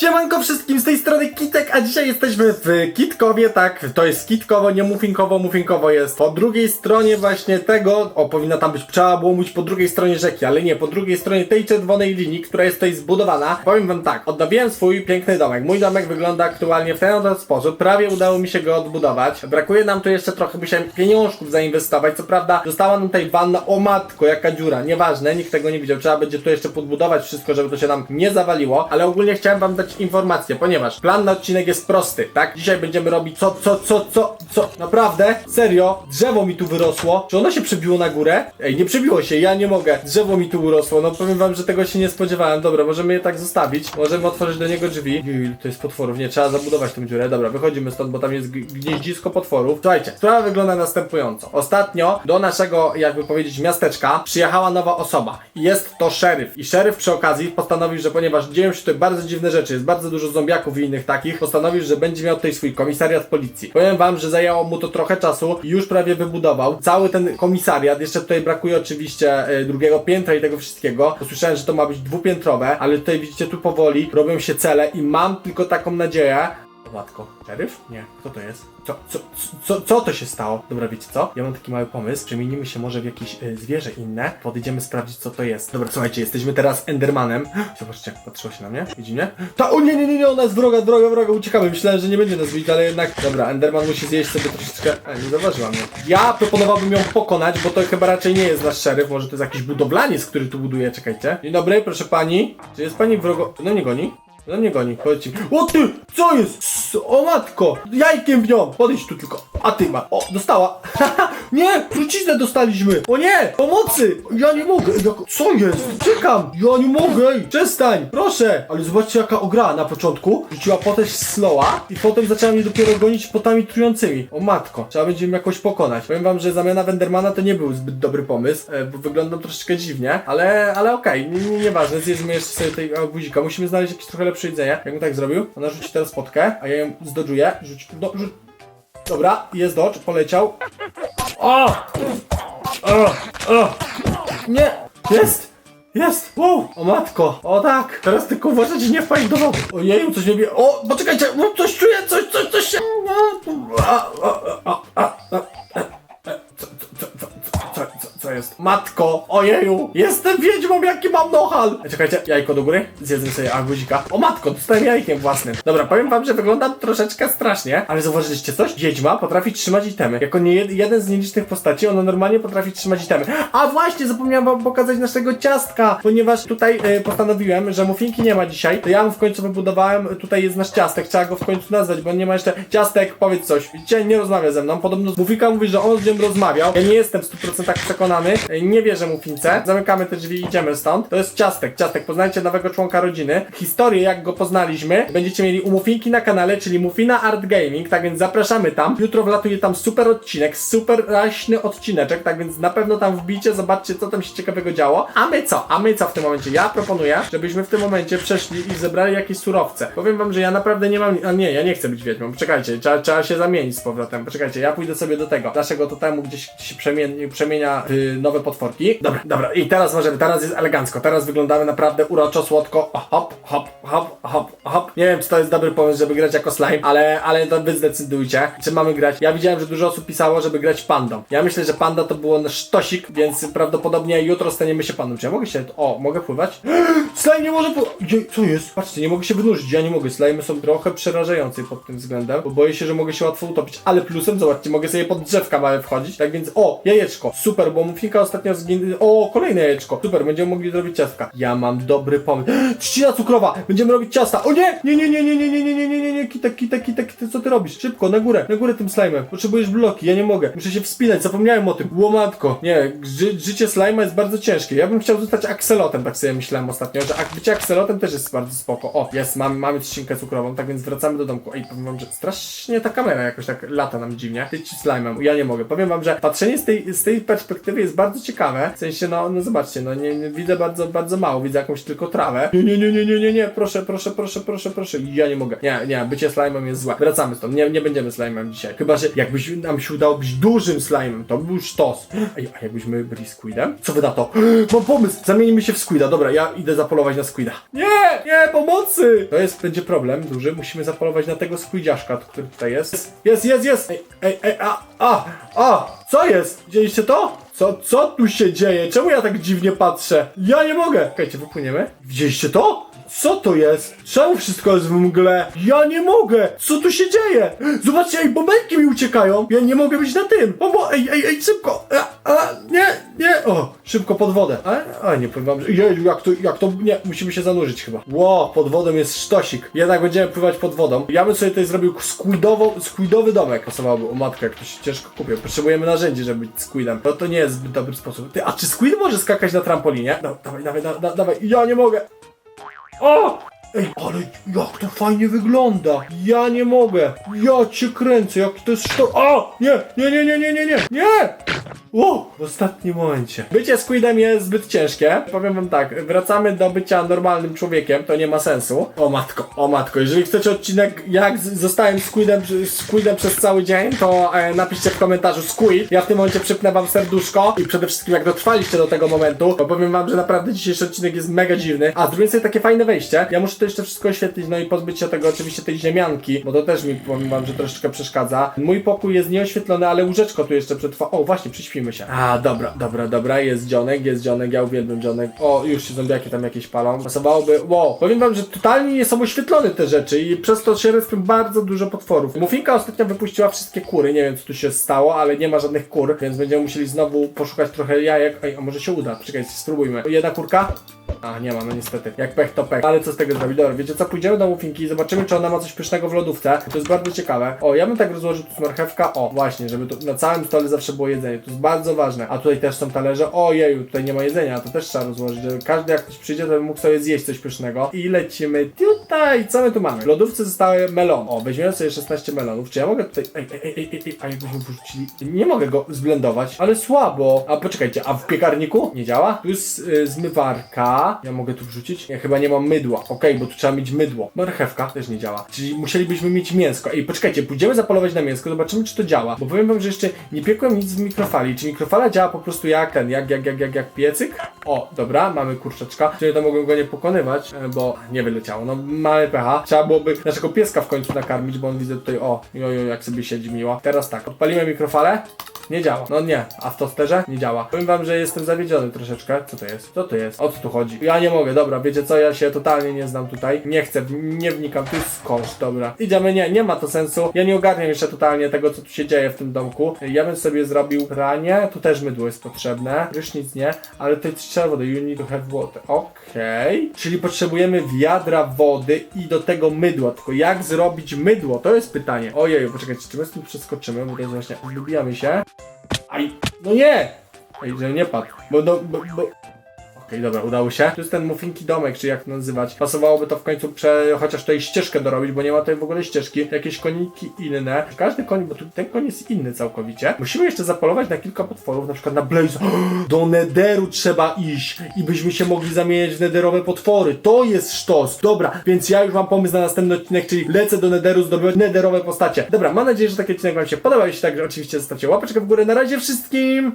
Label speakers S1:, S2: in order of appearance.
S1: Siemanko wszystkim, z tej strony Kitek, a dzisiaj jesteśmy w Kitkowie, tak, to jest Kitkowo, nie Muffinkowo, Muffinkowo jest po drugiej stronie właśnie tego, o powinna tam być, trzeba było mówić po drugiej stronie rzeki, ale nie, po drugiej stronie tej czerwonej linii, która jest tutaj zbudowana. Powiem wam tak, odnowiłem swój piękny domek, mój domek wygląda aktualnie w ten oto sposób, prawie udało mi się go odbudować, brakuje nam tu jeszcze trochę, musiałem pieniążków zainwestować, co prawda została nam tutaj wanna, o matko, jaka dziura, nieważne, nikt tego nie widział, trzeba będzie tu jeszcze podbudować wszystko, żeby to się nam nie zawaliło, ale ogólnie chciałem wam dać informację, ponieważ plan na odcinek jest prosty, tak? Dzisiaj będziemy robić co, co, co, co, co, naprawdę? Serio? Drzewo mi tu wyrosło? Czy ono się przebiło na górę? Ej, nie przebiło się, ja nie mogę. Drzewo mi tu urosło, no powiem wam, że tego się nie spodziewałem. Dobra, możemy je tak zostawić, możemy otworzyć do niego drzwi. Juj, to jest potworów, nie, trzeba zabudować tę dziurę. Dobra, wychodzimy stąd, bo tam jest gnieździsko potworów. Słuchajcie, sprawa wygląda następująco. Ostatnio do naszego, jakby powiedzieć, miasteczka przyjechała nowa osoba. Jest to szeryf. I szeryf przy okazji postanowił, że ponieważ dzieją się tutaj bardzo dziwne rzeczy, jest bardzo dużo zombiaków i innych takich, postanowił, że będzie miał tutaj swój komisariat policji. Powiem wam, że zajęło mu to trochę czasu już prawie wybudował cały ten komisariat. Jeszcze tutaj brakuje oczywiście e, drugiego piętra i tego wszystkiego. Usłyszałem, że to ma być dwupiętrowe, ale tutaj widzicie, tu powoli robią się cele i mam tylko taką nadzieję, matko, szeryf? Nie, kto to jest? Co, co, co, co to się stało? Dobra, wiecie co? Ja mam taki mały pomysł. Przemienimy się może w jakieś y, zwierzę inne. Podejdziemy sprawdzić, co to jest. Dobra, słuchajcie, jesteśmy teraz Endermanem. Zobaczcie, patrzyło się na mnie. Widzi mnie? Ta, o nie, nie, nie, nie, ona jest wroga, wroga, wroga, uciekamy. Myślałem, że nie będzie nas widzieć, ale jednak... Dobra, Enderman musi zjeść sobie troszeczkę... E, nie zauważyła mnie. Ja proponowałbym ją pokonać, bo to chyba raczej nie jest nasz szeryf. Może to jest jakiś budowlaniec, który tu buduje. Czekajcie. Dzień dobry, proszę pani. Czy jest pani wrogo... No nie goni? No nie goni, ci. O ty! Co jest? S- O matko! Jajkiem w nią! Podejdź tu tylko. A ty ma. O, dostała. nie! Truciznę dostaliśmy! O nie! Pomocy! Ja nie mogę! Co jest? Czekam! Ja nie mogę! Przestań! Proszę! Ale zobaczcie jaka ogra na początku. Rzuciła potem slowa i potem zaczęła mnie dopiero gonić potami trującymi. O matko! Trzeba będzie ją jakoś pokonać. Powiem wam, że zamiana Wendermana to nie był zbyt dobry pomysł, e, bo wyglądam troszeczkę dziwnie, ale, ale okej, nie, nie, nieważne, zjedzmy jeszcze sobie tej guzika. Musimy znaleźć jakieś trochę lepsze jedzenie. Jakbym tak zrobił, ona rzuci teraz potkę, a ja ją zdodżuję. Rzuć, do. Dobra, jest dodge, poleciał. O! O! O! Nie! Jest! Jest! Wow! O matko! O tak! Teraz tylko uważać, nie wpaść do wody. Ojeju, coś mnie bije. O! Poczekajcie! O, coś czuję! Coś, coś, coś się... A, a, a, a, a, co, jest? Matko! Ojeju! Jestem wiedźmą, jaki mam nohal! E, Czekajcie, jajko do góry. Zjedzę sobie aguzika. O matko, dostałem jajkiem własnym. Dobra, powiem wam, że wygląda troszeczkę strasznie, ale zauważyliście coś? Wiedźma potrafi trzymać itemy. Jako nie jed jeden z nielicznych postaci, ona normalnie potrafi trzymać itemy. A właśnie, zapomniałem wam pokazać naszego ciastka, ponieważ tutaj e, postanowiłem, że mufinki nie ma dzisiaj, to ja mu w końcu wybudowałem, tutaj jest nasz ciastek, trzeba go w końcu nazwać, bo on nie ma jeszcze... Ciastek, powiedz coś. Widzicie, nie rozmawia ze mną. Podobno Mufika mówi, że on z nią rozmawiał. Ja nie jestem w 100% przekonany, e, nie wierzę Mufince. Zamykamy te drzwi i idziemy stąd. To jest ciastek, ciastek, poznajcie nowego członka rodziny. Historię, jak go poznaliśmy, będziecie mieli u Mufinki na kanale, czyli Mufina Art Gaming, tak więc zapraszamy tam. Jutro wlatuje tam super odcinek, super raśny odcineczek, tak więc na pewno tam wbijcie, zobaczcie, co tam się ciekawego działo. A my co? A my co w tym momencie? Ja proponuję, żebyśmy w tym momencie przeszli i zebrali jakieś surowce. Powiem wam, że ja naprawdę nie mam... A nie, ja nie chcę być wiedźmą. Poczekajcie, trzeba, trzeba się zamienić z powrotem. Poczekajcie, ja pójdę sobie do tego, naszego totemu, gdzieś się przemieni, przemienia nowe potworki. Dobra, dobra, i teraz możemy, teraz jest elegancko, teraz wyglądamy naprawdę uroczo, słodko. Hop, hop, hop, hop, hop. Nie wiem, czy to jest dobry pomysł, żeby grać jako slime, ale, ale to wy zdecydujcie, czy mamy grać. Ja widziałem, że dużo osób pisało, żeby grać pandą. Ja myślę, że panda to było sztosik, więc prawdopodobnie jutro staniemy się pandą. Czy ja mogę się... O, mogę pływać? Slime nie może pływać! Co jest? Patrzcie, nie mogę się wynurzyć, ja nie mogę. Slime są trochę przerażające pod tym względem, bo boję się, że mogę się łatwo utopić. Ale plusem, zobaczcie, mogę sobie pod drzewka małe wchodzić. Tak więc, o, jajeczko. Super, bo Mufinka ostatnio zginęła. O, kolejne jajeczko. Super, będziemy mogli zrobić ciastka. Ja mam dobry pomysł. Trzcina cukrowa! Będziemy robić ciasta. O nie! Nie, nie, nie, nie, nie, nie, nie, nie, nie, nie, nie, kitek, kitek, kitek, kitek, co ty robisz? Szybko, na górę, na górę tym slime'em. Potrzebujesz bloki, ja nie mogę. Muszę się wspinać, zapomniałem o tym. Łomatko. Nie, ży życie slima jest bardzo ciężkie. Ja bym chciał zostać akselotem, tak sobie myślałem ostatnio, że ak bycie akselotem też jest bardzo spoko. O, jest, mamy, mamy trzcinkę cukrową, tak więc wracamy do domku. Ej, powiem wam, że strasznie ta kamera jakoś tak lata nam dziwnie. Ty ci slime'em, ja nie mogę. Powiem wam, że patrzenie z tej, z tej perspektywy jest bardzo ciekawe. W sensie, no, no zobaczcie, no nie, nie widzę bardzo, bardzo mało, widzę jakąś tylko trawę. Nie, nie, nie, nie, nie, nie, nie, proszę, proszę, proszę, proszę, proszę. Ja nie mogę. Nie, nie, bycie slime'em jest złe. Wracamy stąd, nie, nie będziemy slime'em dzisiaj. Chyba, że jakbyś nam się udało być dużym slime'em, to był sztos. A jakbyśmy byli squidem? Co wy na to? Mam pomysł! Zamienimy się w squida. Dobra, ja idę zapolować na squida. Nie, nie, pomocy! To jest, będzie problem duży. Musimy zapolować na tego squidziaszka, który tutaj jest. Jest, jest, jest! Ej, ej, ej, a, a, a! Co jest? Widzieliście to? Co, co tu się dzieje? Czemu ja tak dziwnie patrzę? Ja nie mogę! Czekajcie, wypłyniemy. Widzieliście to? Co to jest? Czemu wszystko jest w mgle? Ja nie mogę! Co tu się dzieje? Zobaczcie, ej, bąbelki mi uciekają! Ja nie mogę być na tym! O, bo, ej, ej, ej, szybko! A, a, nie, nie! O, szybko pod wodę. A, a nie powiem wam, że... Jeju, jak to, jak to... Nie, musimy się zanurzyć chyba. Ło, pod wodą jest sztosik. Jednak będziemy pływać pod wodą. Ja bym sobie tutaj zrobił squidowy domek. Pasowałoby. O matkę, jak to się ciężko kupię. Potrzebujemy narzędzi, żeby być squidem. No to nie jest zbyt dobry sposób. Ty, a czy squid może skakać na trampolinie? No, dawaj, dawaj, da, da, dawaj. Ja nie mogę. O! Ej, ale jak to fajnie wygląda! Ja nie mogę! Ja cię kręcę, jak to jest szto... O! Nie! Nie, nie, nie, nie, nie, nie! Nie! O! W ostatnim momencie. Bycie squidem jest zbyt ciężkie. Powiem wam tak, wracamy do bycia normalnym człowiekiem, to nie ma sensu. O matko, o matko, jeżeli chcecie odcinek jak zostałem squidem, squidem przez cały dzień, to e, napiszcie w komentarzu squid. Ja w tym momencie przypnę wam serduszko i przede wszystkim jak dotrwaliście do tego momentu, bo powiem wam, że naprawdę dzisiejszy odcinek jest mega dziwny. A zrobiłem sobie takie fajne wejście. Ja muszę to jeszcze wszystko oświetlić, no i pozbyć się tego oczywiście tej ziemianki, bo to też mi powiem wam, że troszeczkę przeszkadza. Mój pokój jest nieoświetlony, ale łóżeczko tu jeszcze przetrwa. O, właśnie, się. A, dobra, dobra, dobra, jest dzionek, jest dzionek, ja uwielbiam dzionek. O, już się zombiaki tam jakieś palą. Pasowałoby, wow, powiem wam, że totalnie nie są oświetlone te rzeczy i przez to się respią bardzo dużo potworów. Mufinka ostatnio wypuściła wszystkie kury, nie wiem co tu się stało, ale nie ma żadnych kur, więc będziemy musieli znowu poszukać trochę jajek. Ej, a może się uda? Czekajcie, spróbujmy. Jedna kurka? A, nie ma, no niestety. Jak pech to pech. Ale co z tego zrobić? Dobra, wiecie co? Pójdziemy do Mufinki i zobaczymy, czy ona ma coś pysznego w lodówce. To jest bardzo ciekawe. O, ja bym tak rozłożył tu marchewka. O, właśnie, żeby tu na całym stole zawsze było jedzenie. To jest bardzo ważne. A tutaj też są talerze. Ojeju, tutaj nie ma jedzenia. To też trzeba rozłożyć, żeby każdy jak ktoś przyjdzie, to by mógł sobie zjeść coś pysznego. I lecimy tutaj. Co my tu mamy? W lodówce zostały melon. O, weźmiemy sobie 16 melonów. Czy ja mogę tutaj... Ej, ej, ej, ej, ej, a jakbyśmy wrzucili... Nie mogę go zblendować, ale słabo. A poczekajcie, a w piekarniku nie działa? Tu jest y, zmywarka. Ja mogę tu wrzucić? Ja chyba nie mam mydła. Okej, bo tu trzeba mieć mydło. Marchewka też nie działa. Czyli musielibyśmy mieć mięsko. Ej, poczekajcie, pójdziemy zapolować na mięsko, zobaczymy czy to działa. Bo powiem wam, że jeszcze nie piekłem nic w mikrofali. Czy mikrofala działa po prostu jak ten, jak, jak, jak, jak, jak piecyk? O, dobra, mamy kurczaczka. Czyli to mogłem go nie pokonywać, e, bo nie wyleciało. No, mamy pecha. Trzeba byłoby naszego pieska w końcu nakarmić, bo on widzę tutaj, o, jojo, jak sobie siedzi miło. Teraz tak, odpalimy mikrofalę. Nie działa. No nie. A w tosterze? Nie działa. Powiem wam, że jestem zawiedziony troszeczkę. Co to jest? Co to jest? O co tu chodzi? Ja nie mogę. Dobra, wiecie co? Ja się totalnie nie znam tutaj. Nie chcę, nie wnikam. Tu jest skąd. Dobra. Idziemy. Nie, nie ma to sensu. Ja nie ogarniam jeszcze totalnie tego, co tu się dzieje w tym domku. Ja bym sobie zrobił pranie. Tu też mydło jest potrzebne. Prysznic nie, ale tutaj trzeba wody. You need to have water. Okej. Czyli potrzebujemy wiadra wody i do tego mydła. Tylko jak zrobić mydło? To jest pytanie. Ojej, poczekajcie, czy my z tym przeskoczymy? Bo to jest właśnie, lubijamy się. Aj, no nie! Ej, że nie padł. Bo, no, bo, bo... Okej, dobra, udało się. Tu jest ten muffinki domek, czy jak to nazywać. Pasowałoby to w końcu prze... chociaż tutaj ścieżkę dorobić, bo nie ma tutaj w ogóle ścieżki. Jakieś koniki inne. Każdy koń, bo tu ten koń jest inny całkowicie. Musimy jeszcze zapolować na kilka potworów, na przykład na Blaze. Do Nederu trzeba iść i byśmy się mogli zamieniać w nederowe potwory. To jest sztos. Dobra, więc ja już mam pomysł na następny odcinek, czyli lecę do Nederu zdobywać nederowe postacie. Dobra, mam nadzieję, że taki odcinek wam się podobał. Jeśli tak, oczywiście zostawcie łapeczkę w górę. Na razie wszystkim!